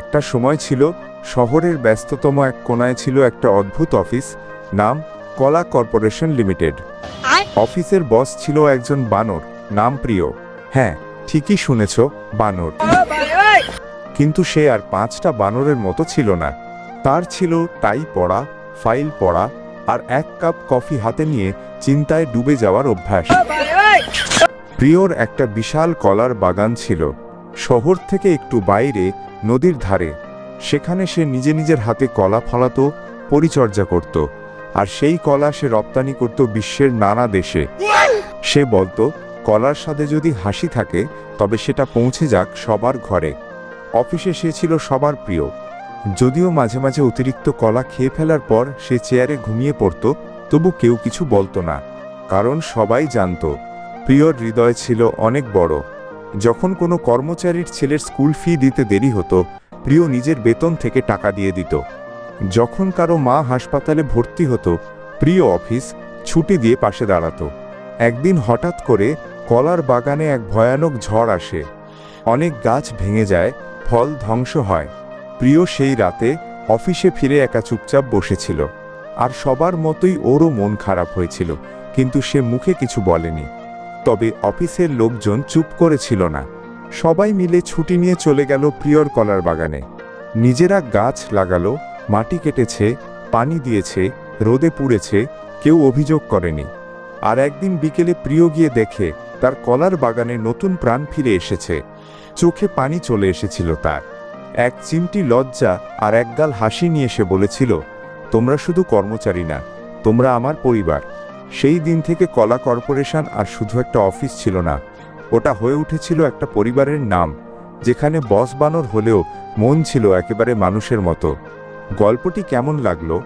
একটা সময় ছিল শহরের ব্যস্ততম এক কোনায় ছিল একটা অদ্ভুত অফিস নাম কলা কর্পোরেশন লিমিটেড। অফিসের বস ছিল একজন বানর নাম প্রিয়। হ্যাঁ ঠিকই শুনেছ বানর। কিন্তু সে আর পাঁচটা বানরের মতো ছিল না। তার ছিল টাই পড়া ফাইল পড়া আর এক কাপ কফি হাতে নিয়ে চিন্তায় ডুবে যাওয়ার অভ্যাস। প্রিয়র একটা বিশাল কলার বাগান ছিল। শহর থেকে একটু বাইরে, নদীর ধারে। সেখানে সে নিজে নিজের হাতে কলা ফলাতো, পরিচর্যা করত। আর সেই কলা সে রপ্তানি করত বিশ্বের নানা দেশে। সে বলতো, কলার সাথে যদি হাসি থাকে, তবে সেটা পৌঁছে যাক সবার ঘরে। অফিসে সে ছিল সবার প্রিয়। যদিও মাঝে মাঝে অতিরিক্ত কলা খেয়ে ফেলার পর সে চেয়ারে ঘুমিয়ে পড়ত, তবু কেউ কিছু বলতো না। কারণ সবাই জানতো, প্রিয়র হৃদয় ছিল অনেক বড়। যখন কোনো কর্মচারীর ছেলের স্কুল ফি দিতে দেরি হতো, প্রিয় নিজের বেতন থেকে টাকা দিয়ে দিত। যখন কারও মা হাসপাতালে ভর্তি হতো, প্রিয় অফিস ছুটি দিয়ে পাশে দাঁড়াতো। একদিন হঠাৎ করে কলার বাগানে এক ভয়ানক ঝড় আসে। অনেক গাছ ভেঙে যায়, ফল ধ্বংস হয়। প্রিয় সেই রাতে অফিসে ফিরে একা চুপচাপ বসেছিল। আর সবার মতোই ওরও মন খারাপ হয়েছিল, কিন্তু সে মুখে কিছু বলেনি। তবে অফিসের লোকজন চুপ করেছিল না। সবাই মিলে ছুটি নিয়ে চলে গেল প্রিয়র কলার বাগানে। নিজেরা গাছ লাগালো, মাটি কেটেছে, পানি দিয়েছে, রোদে পুড়েছে, কেউ অভিযোগ করেনি। আর একদিন বিকেলে প্রিয় গিয়ে দেখে তার কলার বাগানে নতুন প্রাণ ফিরে এসেছে। চোখে পানি চলে এসেছিল তার। এক চিমটি লজ্জা আর একগাল হাসি নিয়ে সে বলেছিল, তোমরা শুধু কর্মচারী না, তোমরা আমার পরিবার। সেই দিন থেকে কলা কর্পোরেশন আর শুধু একটা অফিস ছিল না, ওটা হয়ে উঠেছিল একটা পরিবারের নাম, যেখানে বস বানর হলেও মন ছিল একেবারে মানুষের মতো। গল্পটি কেমন লাগল?